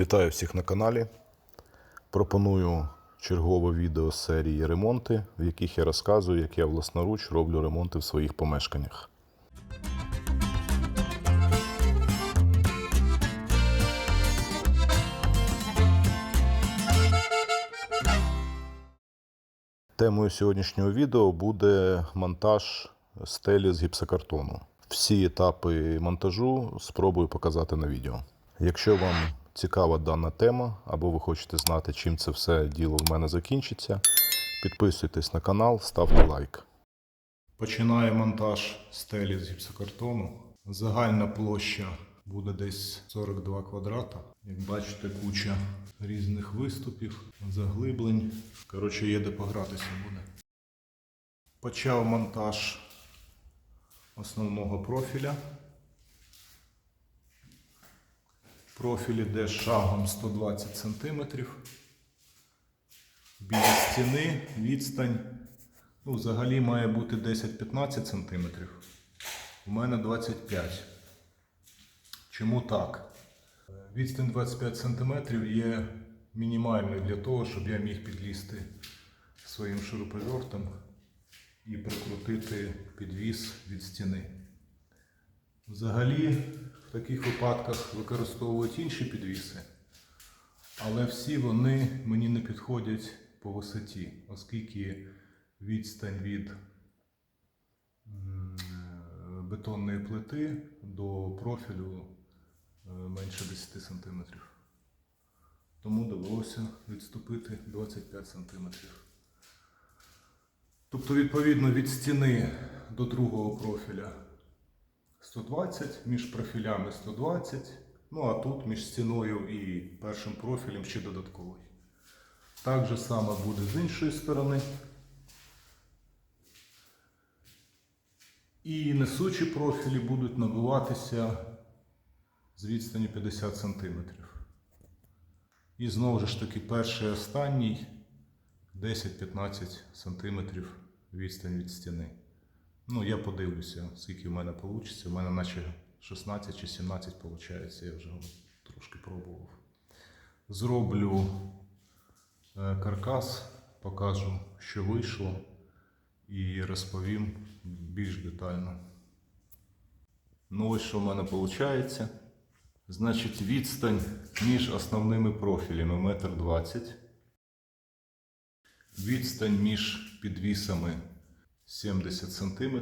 Вітаю всіх на каналі. Пропоную чергове відео з серії ремонти, в яких я розказую, як я власноруч роблю ремонти в своїх помешканнях. Темою сьогоднішнього відео буде монтаж стелі з гіпсокартону. Всі етапи монтажу спробую показати на відео. Якщо вам цікава дана тема, або ви хочете знати, чим це все діло в мене закінчиться, підписуйтесь на канал, ставте лайк. Починаю монтаж стелі з гіпсокартону. Загальна площа буде десь 42 квадрата. Як бачите, куча різних виступів, заглиблень. Коротше, є де погратися буде. Почав монтаж основного профіля. Профіль іде шагом 120 см. Біля стіни відстань ну, взагалі має бути 10-15 см. У мене 25 Чому так? Відстань 25 см є мінімальною для того, щоб я міг підлізти своїм шуруповертом і прикрутити підвіс від стіни. Взагалі, в таких випадках використовують інші підвіси, але всі вони мені не підходять по висоті, оскільки відстань від бетонної плити до профілю е, менше 10 см. Тому довелося відступити 25 см. Тобто, відповідно, від стіни до другого профіля 120, між профілями 120, ну а тут між стіною і першим профілем ще додатковий. Так же само буде з іншої сторони. І несучі профілі будуть набиватися з відстані 50 см. І знову ж таки перший і останній 10-15 см відстань від стіни. Ну, я подивлюся, скільки в мене вийде. У мене наче 16 чи 17 виходить, я вже трошки пробував. Зроблю е, каркас, покажу, що вийшло, і розповім більш детально. Ну, ось що в мене виходить. Значить, відстань між основними профілями 1,20 м. Відстань між підвісами 70 см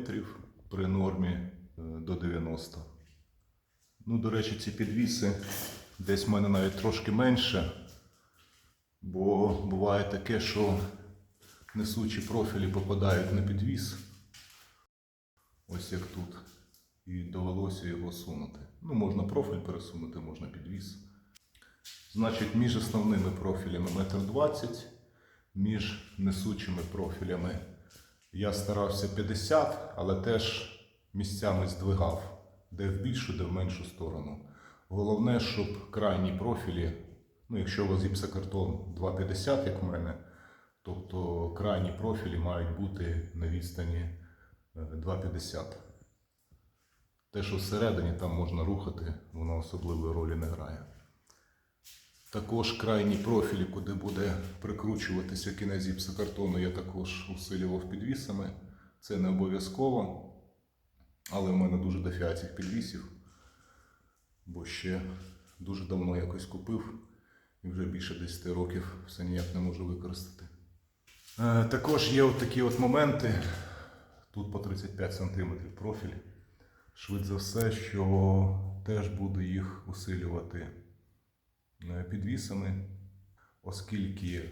при нормі е, до 90 Ну, до речі, ці підвіси десь в мене навіть трошки менше, бо буває таке, що несучі профілі попадають на підвіс. Ось як тут. І довелося його сунути. Ну, можна профіль пересунути, можна підвіс. Значить, між основними профілями 1,20 м, між несучими профілями я старався 50, але теж місцями здвигав, де в більшу, де в меншу сторону. Головне, щоб крайні профілі, ну якщо у вас гіпсокартон 2,50, як в мене, тобто крайні профілі мають бути на відстані е, 2,50. Те, що всередині там можна рухати, воно особливої ролі не грає. Також крайні профілі, куди буде прикручуватися кінець гіпсокартону, я також усилював підвісами. Це не обов'язково, але в мене дуже дофіга цих підвісів, бо ще дуже давно якось купив і вже більше 10 років все ніяк не можу використати. Е, Також є от такі от моменти. Тут по 35 см профіль. Швидше за все, що теж буду їх усилювати підвісами, оскільки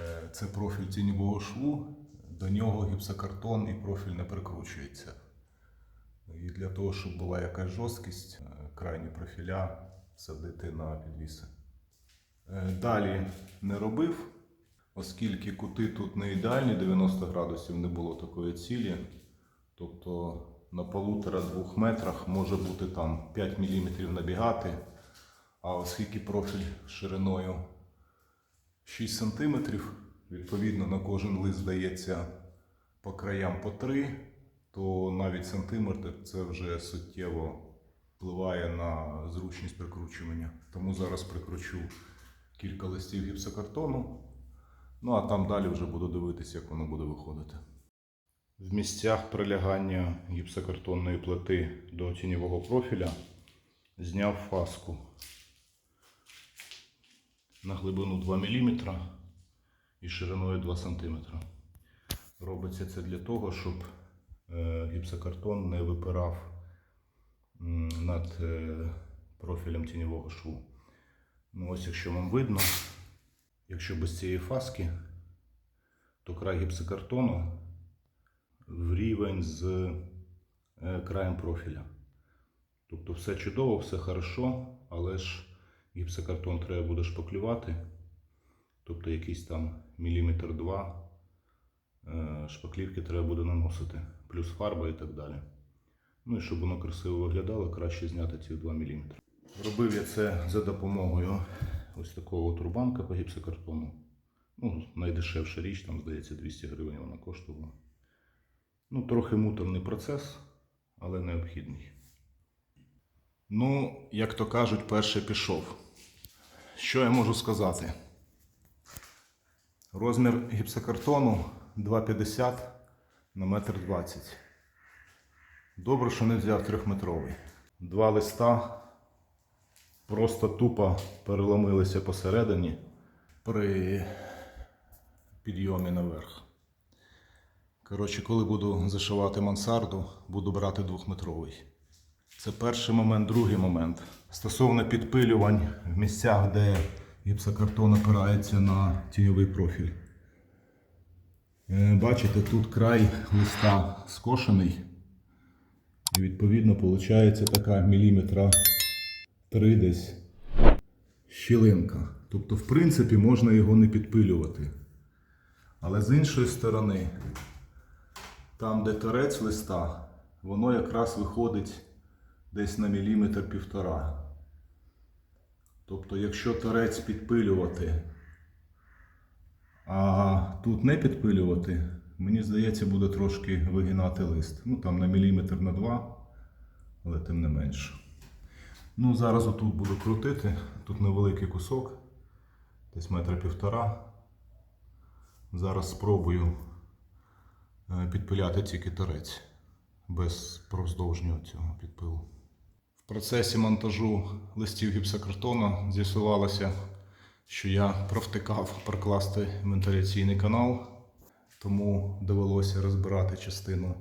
е, це профіль тіньового шву, до нього гіпсокартон і профіль не прикручується. І для того, щоб була якась жорсткість, е, крайні профіля садити на підвіси. Е, Далі не робив, оскільки кути тут не ідеальні, 90 градусів не було такої цілі. Тобто на полутора-двох метрах може бути там 5 мм набігати, а оскільки профіль шириною 6 см, відповідно на кожен лист дається по краям по 3, то навіть сантиметр це вже суттєво впливає на зручність прикручування. Тому зараз прикручу кілька листів гіпсокартону. Ну а там далі вже буду дивитися, як воно буде виходити. В місцях прилягання гіпсокартонної плити до тіньового профіля зняв фаску на глибину 2 мм і шириною 2 см. Робиться це для того, щоб е, гіпсокартон не випирав над е, профілем тіньового шву. Ну, ось якщо вам видно, якщо без цієї фаски, то край гіпсокартону в рівень з е, краєм профіля. Тобто все чудово, все хорошо, але ж гіпсокартон треба буде шпаклювати. Тобто якийсь там міліметр два е, шпаклівки треба буде наносити, плюс фарба і так далі. Ну і щоб воно красиво виглядало, краще зняти ці 2 мм. Робив я це за допомогою ось такого турбанка по гіпсокартону. Ну, найдешевша річ, там, здається, 200 гривень вона коштувала. Ну, трохи муторний процес, але необхідний. Ну, як то кажуть, перше пішов. Що я можу сказати? Розмір гіпсокартону 2,50 на 1,20 м. Добре, що не взяв трьохметровий. Два листа просто тупо переломилися посередині при підйомі наверх. Коротше, коли буду зашивати мансарду, буду брати двохметровий. Це перший момент, другий момент. Стосовно підпилювань в місцях, де гіпсокартон опирається на тіньовий профіль. Е, Бачите, тут край листа скошений. І відповідно виходить така міліметра 3 десь щілинка. Тобто, в принципі, можна його не підпилювати. Але з іншої сторони, там, де торець листа, воно якраз виходить десь на міліметр півтора. Тобто, якщо торець підпилювати, а тут не підпилювати, мені здається, буде трошки вигинати лист. Ну там на міліметр на два, але тим не менше. Ну, зараз отут буду крутити. Тут невеликий кусок, десь метра півтора. Зараз спробую е, підпиляти тільки торець без проздовжнього цього підпилу. Процесі монтажу листів гіпсокартону з'ясувалося, що я провтикав прокласти вентиляційний канал, тому довелося розбирати частину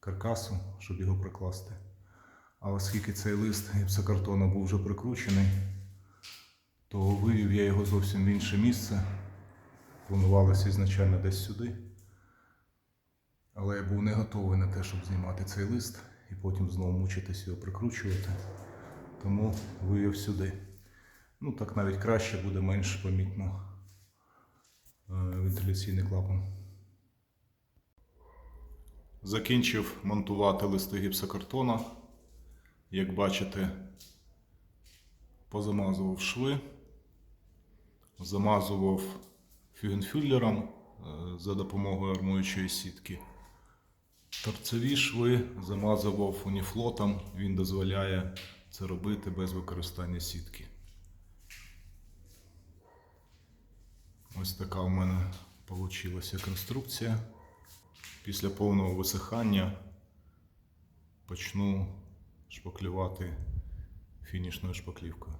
каркасу, щоб його прокласти. А оскільки цей лист гіпсокартону був вже прикручений, то вивів я його зовсім в інше місце. Планувалося ізначально десь сюди. Але я був не готовий на те, щоб знімати цей лист і потім знову мучитись його прикручувати. Тому вивів сюди. Ну, так навіть краще буде менш помітно е, вентиляційний клапан. Закінчив монтувати листи гіпсокартона. Як бачите, позамазував шви, замазував фюгенфюллером е, за допомогою армуючої сітки. Торцеві шви замазував уніфлотом, він дозволяє це робити без використання сітки. Ось така у мене вийшла конструкція. Після повного висихання почну шпаклювати фінішною шпаклівкою.